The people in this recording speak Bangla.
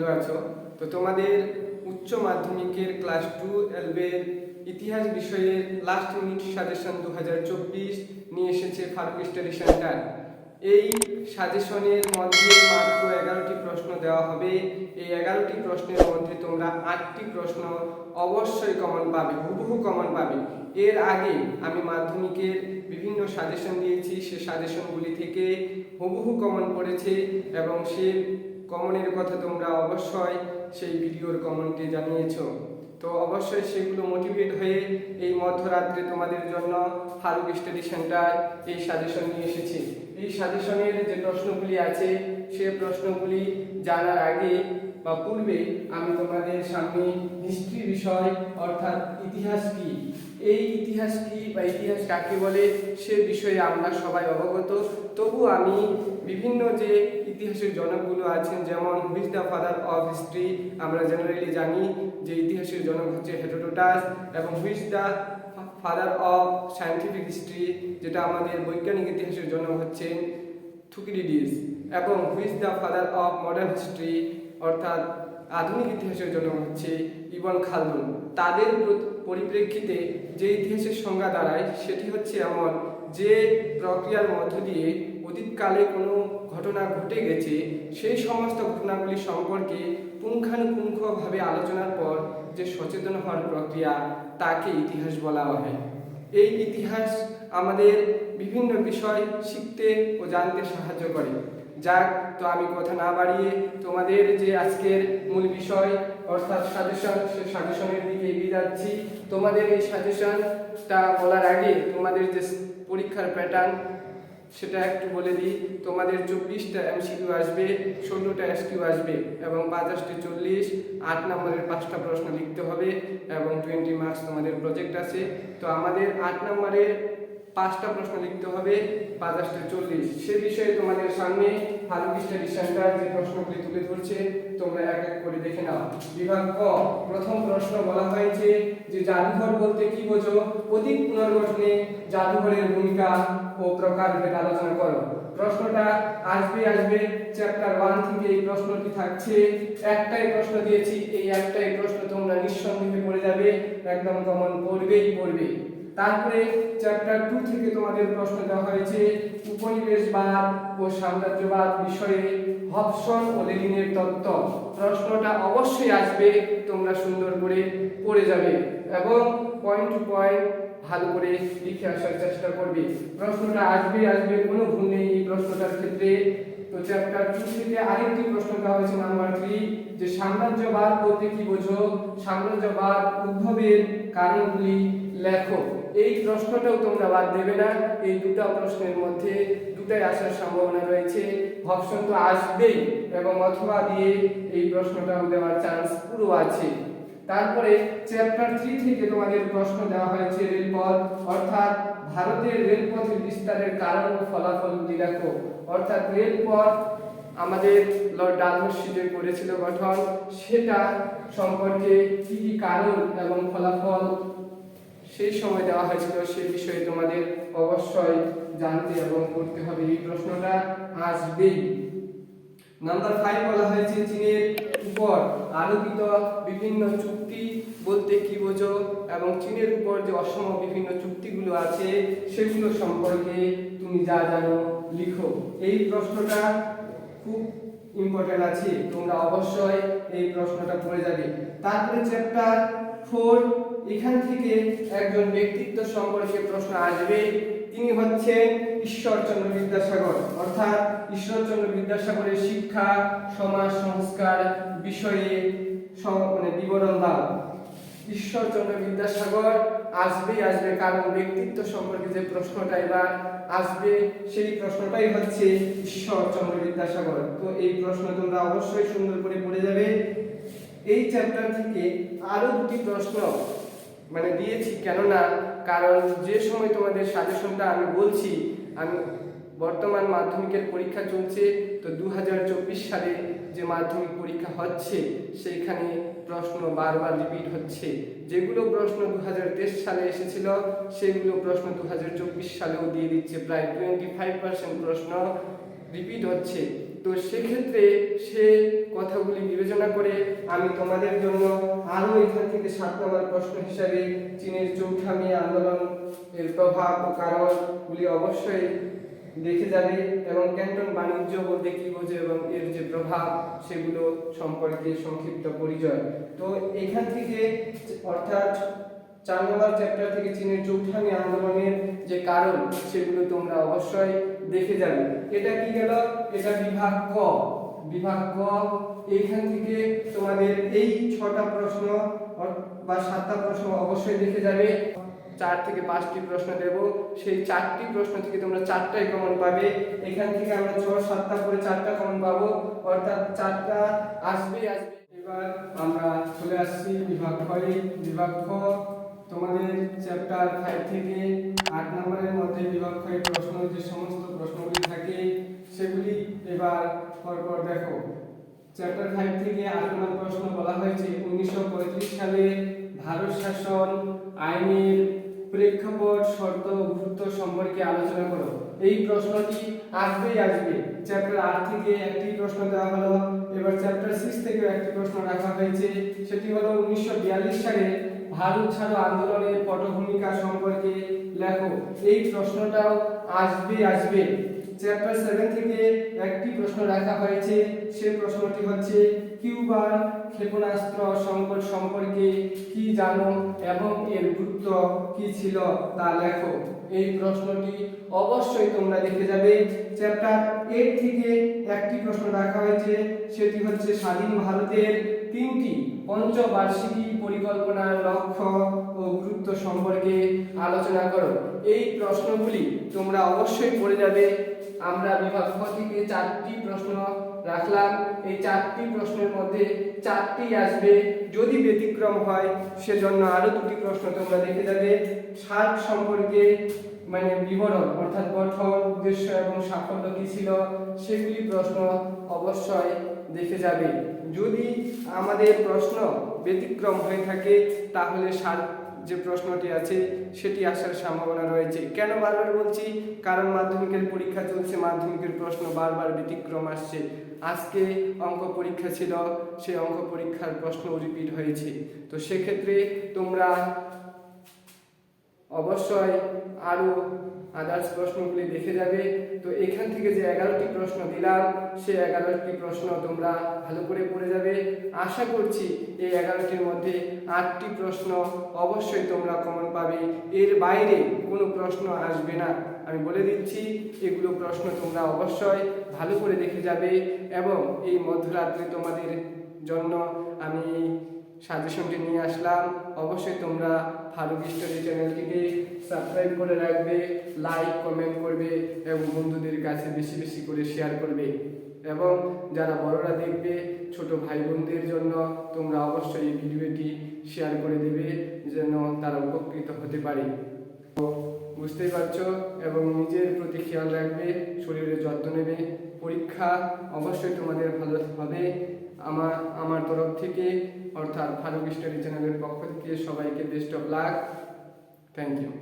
ভালো আছো? তো তোমাদের উচ্চ মাধ্যমিকের ক্লাস টু এলবের ইতিহাস বিষয়ের লাস্ট মিনিট সাজেশন দু হাজার চব্বিশ নিয়ে এসেছে ফারুক স্টাডি সেন্টার এই সাজেশনের মধ্যে মাত্র এগারোটি প্রশ্ন দেওয়া হবে। এই এগারোটি প্রশ্নের মধ্যে তোমরা আটটি প্রশ্ন অবশ্যই কমন পাবে, হুবহু কমন পাবে। এর আগে আমি মাধ্যমিকের বিভিন্ন সাজেশন দিয়েছি, সে সাজেশনগুলি থেকে হুবহু কমন পড়েছে এবং সে কমনের কথা তোমরা অবশ্যই সেই ভিডিওর কমেন্টে জানিয়েছো। তো অবশ্যই সেগুলো মোটিভেট হয়ে এই মধ্যরাত্রে তোমাদের জন্য ফারুক স্টাডি সেন্টার এই সাজেশন নিয়ে এসেছি। এই সাজেশনের যে প্রশ্নগুলি আছে, সে প্রশ্নগুলি জানার আগে বা পূর্বে আমি তোমাদের সামনে হিস্ট্রি বিষয় অর্থাৎ ইতিহাস কি? এই ইতিহাস কি বা ইতিহাস কাকে বলে সে বিষয়ে আমরা সবাই অবগত। তবু আমি বিভিন্ন যে ইতিহাসের জনকগুলো আছেন, যেমন who's the father of history, আমরা জেনারেলি জানি যে ইতিহাসের জনক হচ্ছে হেটোটোটাস এবং who's the father of scientific history, যেটা আমাদের বৈজ্ঞানিক ইতিহাসের জনক হচ্ছেন থুকিডিডিস এবং who's the father of modern history অর্থাৎ আধুনিক ইতিহাসের জন্য হচ্ছে ইবন খালদুন। তাদের পরিপ্রেক্ষিতে যে ইতিহাসের সংজ্ঞা দাঁড়ায়, সেটি হচ্ছে এমন যে প্রক্রিয়ার মধ্য দিয়ে অতীতকালে কোনো ঘটনা ঘটে গেছে, সেই সমস্ত ঘটনাগুলি সম্পর্কে পুঙ্খানুপুঙ্খভাবে আলোচনার পর যে সচেতন হওয়ার প্রক্রিয়া, তাকে ইতিহাস বলা হয়। এই ইতিহাস আমাদের বিভিন্ন বিষয় শিখতে ও জানতে সাহায্য করে। যাক তো আমি কথা না বাড়িয়ে তোমাদের যে আজকের মূল বিষয়, অর্থাৎ সাজেশন সে সাজেশনের দিকে এগিয়ে যাচ্ছি। তোমাদের এই সাজেশনটা বলার আগে তোমাদের যে পরীক্ষার প্যাটার্ন সেটা একটু বলে দিই। তোমাদের চব্বিশটা এমসিকিউ আসবে, ষোলোটা এসকিউ আসবে এবং পাঁচাশটি চল্লিশ, আট নম্বরের পাঁচটা প্রশ্ন লিখতে হবে এবং টোয়েন্টি মার্কস তোমাদের প্রজেক্ট আছে। তো আমাদের আট নম্বরের পাঁচটা প্রশ্ন লিখতে হবে পাঁচাশটা চল্লিশ। সে বিষয়ে তোমাদের সামনে ফারুক স্টাডি সেন্টার যে প্রশ্নগুলি তুলে ধরছে, তোমরা এক এক করে দেখে নাও। বিভাগ ক, প্রথম প্রশ্ন বলা হয়েছে যে জাদুঘর বলতে কি বোঝো? অধিক পুনর্গঠনে জাদুঘরের ভূমিকা ও প্রকারভেদ আলোচনা করো। প্রশ্নটা আসবে আসবে চ্যাপ্টার ওয়ান থেকে এই প্রশ্নটি থাকছে। একটাই প্রশ্ন দিয়েছি, এই একটাই প্রশ্ন তোমরা নিঃসন্দেহে পড়ে যাবে, একদম কমন পড়বেই পড়বে। তারপরে চ্যাপ্টার টু থেকে তোমাদের প্রশ্ন দেওয়া হয়েছে, উপনিবেশবাদ ও সাম্রাজ্যবাদ বিষয়ে হবসন ও লেনিনের তত্ত্ব। প্রশ্নটা অবশ্যই আসবে, তোমরা সুন্দর করে পড়ে যাবে এবং পয়েন্ট টু পয়েন্ট ভালো করে লিখে আসার চেষ্টা করবে। প্রশ্নটা আসবে আসবে কোনো ভুল নেই এই প্রশ্নটার ক্ষেত্রে। তো চ্যাপ্টার টু থেকে আরেকটি প্রশ্ন দেওয়া হয়েছে নাম্বার থ্রি যে সাম্রাজ্যবাদ বলতে কি বোঝো? সাম্রাজ্যবাদ উদ্ভবের কারণগুলি লেখো। এই প্রশ্নটাও তোমরা বাদ দেবে না। এই দুটো প্রশ্নের মধ্যে দুটাই আসার সম্ভাবনা রয়েছে। অপশন তো আসবেই এবং অথবা দিয়ে এই প্রশ্নটাও দেওয়ার চান্স পুরো আছে। তারপরে চ্যাপ্টার থ্রি থেকে তোমাদের প্রশ্ন দেওয়া হয়েছে রেলপথ। অর্থাৎ ভারতের রেলপথের বিস্তারের কারণ ও ফলাফলগুলি দেখো, অর্থাৎ রেলপথ আমাদের লর্ড ডালহর্সি যে করেছিল গঠন। সেটা সম্পর্কে কি কি কারণ এবং ফলাফল সেই সময় দেওয়া হয়েছিল সেই বিষয়ে তোমাদের অবশ্যই জানতে এবং পড়তে হবে। এই প্রশ্নটা আসবেই। নাম্বার ফাইভ বলা হয়েছে, চীনের উপর আরোপিত বিভিন্ন চুক্তি বলতে কি বোঝো এবং চীনের উপর যে অসম বিভিন্ন চুক্তিগুলো আছে, সেগুলো সম্পর্কে তুমি যা জানো লিখো। এই প্রশ্নটা খুব ইম্পর্টেন্ট আছে। তোমরা অবশ্যই এই প্রশ্নটা পড়ে যাবে। তারপরে চ্যাপ্টার ফোর এখান থেকে একজন ব্যক্তিত্ব সম্পর্কে প্রশ্ন আসবে। তিনি হচ্ছেন ঈশ্বরচন্দ্র বিদ্যাসাগর। অর্থাৎ ঈশ্বরচন্দ্র বিদ্যাসাগরের শিক্ষা, সমাজ সংস্কার বিষয়ে মানে বিবরণ দাও। ঈশ্বরচন্দ্র বিদ্যাসাগর আসবেই আসবে কারণ ব্যক্তিত্ব সম্পর্কে যে প্রশ্নটা এবার আসবে, সেই প্রশ্নটাই হচ্ছে ঈশ্বরচন্দ্র বিদ্যাসাগর। তো এই প্রশ্ন তোমরা অবশ্যই সুন্দর করে পড়ে যাবে। এই চ্যাপ্টার থেকে আরও দুটি প্রশ্ন মানে দিয়েছি, কেননা কারণ যে সময় তোমাদের সাজেশনটা আমি বলছি, আমি বর্তমান মাধ্যমিকের পরীক্ষা চলছে, তো দু হাজার চব্বিশ সালে যে মাধ্যমিক পরীক্ষা হচ্ছে, সেইখানে প্রশ্ন বারবার রিপিট হচ্ছে। যেগুলো প্রশ্ন দু হাজার তেইশ সালে এসেছিল, সেগুলো প্রশ্ন দু হাজার চব্বিশ সালেও দিয়ে দিচ্ছে। প্রায় টোয়েন্টি ফাইভ পার্সেন্ট প্রশ্ন রিপিট হচ্ছে। তো সেক্ষেত্রে সে কথাগুলি বিবেচনা করে, আমি তোমাদের জন্য আরও এখান থেকে সাত নম্বর প্রশ্ন হিসাবে চীনের চৌঠামি আন্দোলন এর প্রভাব ও কারণগুলি অবশ্যই দেখে যাবে এবং ক্যান্টন বাণিজ্য বলতে কি বোঝে এবং এর যে প্রভাব, সেগুলো সম্পর্কে সংক্ষিপ্ত পরিচয়। তো এখান থেকে, অর্থাৎ চার নম্বর চ্যাপ্টার থেকে চীনের চৌঠানি আন্দোলনের যে কারণ, সেগুলো তোমরা অবশ্যই দেখে যাবে। এটা কি গেল? এটা বিভাগ ক। বিভাগ ক, এইখান থেকে তোমাদের এই ছটা প্রশ্ন বা সাতটা প্রশ্ন অবশ্যই দেখে যাবে। চার থেকে পাঁচটি প্রশ্ন দেব। সেই চারটি প্রশ্ন থেকে তোমরা চারটাই কমন পাবে। এখান থেকে আমরা ছ, সাতটা করে চারটা কমন পাবো। অর্থাৎ চারটা আসবেই আসবে। এবার আমরা চলে আসছি বিভাগ খয়ে বিভাগ খ তোমাদের চ্যাপ্টার ফাইভ থেকে আট নম্বরের মধ্যে ক্ষয়ের প্রশ্ন, যে সমস্ত প্রশ্নগুলি থাকে, সেগুলি এবার পরপর দেখো। চ্যাপ্টার ফাইভ থেকে আট নম্বর প্রশ্ন বলা হয়েছে, উনিশশো পঁয়ত্রিশ সালে ভারত শাসন আইনের প্রেক্ষাপট, শর্ত গুরুত্ব সম্পর্কে আলোচনা করো। এই প্রশ্নটি আসবেই আসবে। চ্যাপ্টার আট থেকে একটি প্রশ্ন দেওয়া হলো। এবার চ্যাপ্টার সিক্স থেকেও একটি প্রশ্ন রাখা হয়েছে। সেটি হলো উনিশশো বিয়াল্লিশ সালে ভারত ছাড়ো আন্দোলনের পটভূমিকা সম্পর্কে লেখো। এই প্রশ্নটাও আসবে আসবে। চ্যাপ্টার সেভেন থেকে একটি প্রশ্ন রাখা হয়েছে। সে প্রশ্নটি হচ্ছে, কিউবার ক্ষেপণাস্ত্র সংকট সম্পর্কে কি জানো এবং এর গুরুত্ব কি ছিল তা লেখো। এই প্রশ্নটি অবশ্যই তোমরা দেখে যাবে। চ্যাপ্টার এইট থেকে একটি প্রশ্ন রাখা হয়েছে, সেটি হচ্ছে স্বাধীন ভারতের তিনটি পঞ্চবার্ষিকী পরিকল্পনার লক্ষ্য ও গুরুত্ব সম্পর্কে আলোচনা করো। এই প্রশ্নগুলি তোমরা অবশ্যই পড়ে যাবে। আমরা বিভাগ থেকে চারটি প্রশ্ন রাখলাম। এই চারটি প্রশ্নের মধ্যে চারটি আসবে। যদি ব্যতিক্রম হয়, সেজন্য আরও দুটি প্রশ্ন তোমরা দেখে যাবে। সার্ক সম্পর্কে মানে বিবরণ, অর্থাৎ গঠন, উদ্দেশ্য এবং সাফল্য কী ছিল, সেগুলি প্রশ্ন অবশ্যই দেখে যাবে। যদি আমাদের প্রশ্ন ব্যতিক্রম হয়ে থাকে, তাহলে সার যে প্রশ্নটি আছে, সেটি আসার সম্ভাবনা রয়েছে। কেন বারবার বলছি? কারণ মাধ্যমিকের পরীক্ষা চলছে, মাধ্যমিকের প্রশ্ন বারবার ব্যতিক্রম আসছে। আজকে অঙ্ক পরীক্ষা ছিল, সেই অঙ্ক পরীক্ষার প্রশ্ন রিপিট হয়েছে। তো সেক্ষেত্রে তোমরা অবশ্যই আরও আদার্স প্রশ্নগুলি দেখে যাবে। তো এখান থেকে যে এগারোটি প্রশ্ন দিলাম, সেই এগারোটি প্রশ্ন তোমরা ভালো করে পড়ে যাবে। আশা করছি এই এগারোটির মধ্যে আটটি প্রশ্ন অবশ্যই তোমরা কমন পাবে। এর বাইরে কোনো প্রশ্ন আসবে না। আমি বলে দিচ্ছি, এগুলো প্রশ্ন তোমরা অবশ্যই ভালো করে দেখে যাবে এবং এই মধ্যরাত্রে তোমাদের জন্য আমি সাজেশনটি নিয়ে আসলাম। অবশ্যই তোমরা ফারুক স্টাডি চ্যানেলটিকে সাবস্ক্রাইব করে রাখবে লাইক কমেন্ট করবে এবং বন্ধুদের কাছে বেশি বেশি করে শেয়ার করবে। এবং যারা বড়রা দেখবে, ছোট ভাই বোনদের জন্য তোমরা অবশ্যই এই ভিডিওটি শেয়ার করে দেবে, যেন তারা উপকৃত হতে পারে। বুঝতেই পারছ এবং নিজের প্রতি খেয়াল রাখবে শরীরের যত্ন নেবে। পরীক্ষা অবশ্যই তোমাদের ভালো হবে। আমার আমার তরফ থেকে, অর্থাৎ ফারুক স্টাডি চ্যানেলের পক্ষ থেকে সবাইকে best of luck thank you